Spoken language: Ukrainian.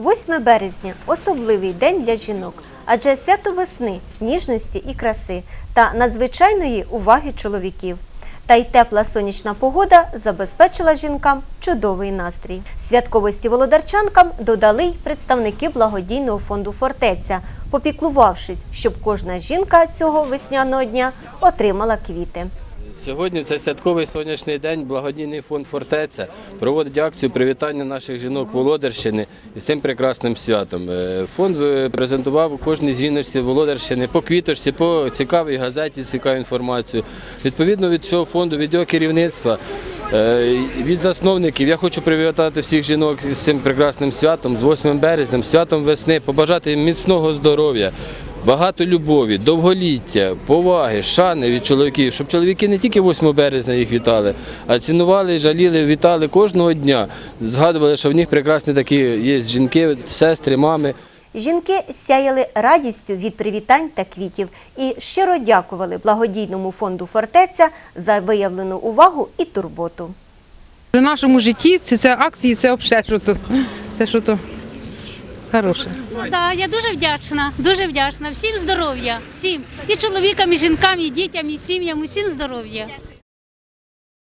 8 березня особливий день для жінок, адже свято весни, ніжності і краси та надзвичайної уваги чоловіків. Та й тепла сонячна погода забезпечила жінкам чудовий настрій. Святковості володарчанкам додали й представники благодійного фонду Фортеця, попіклувавшись, щоб кожна жінка цього весняного дня отримала квіти. Сьогодні в цей святковий сонячний день благодійний фонд Фортеця проводить акцію привітання наших жінок Володарщини із цим прекрасним святом. Е, Фонд е, презентував кожній жіночці Володарщини по квіточці, по цікавій газеті, цікаву інформацію. Відповідно від цього фонду, від його керівництва. е, Від засновників я хочу привітати всіх жінок з цим прекрасним святом, з 8 березня, святом весни, побажати їм міцного здоров'я, Багато любові, довголіття, поваги, шани від чоловіків, щоб чоловіки не тільки 8 березня їх вітали, а цінували, жаліли, вітали кожного дня. Згадували, що в них прекрасні такі є жінки, сестри, мами. Жінки сяяли радістю від привітань та квітів і щиро дякували благодійному фонду Фортеця за виявлену увагу і турботу. В нашому житті ці, це акції, це взагалі що то, це що то хороше. Так, я дуже вдячна, дуже вдячна. Всім здоров'я, всім. І чоловікам, і жінкам, і дітям, і сім'ям, усім здоров'я.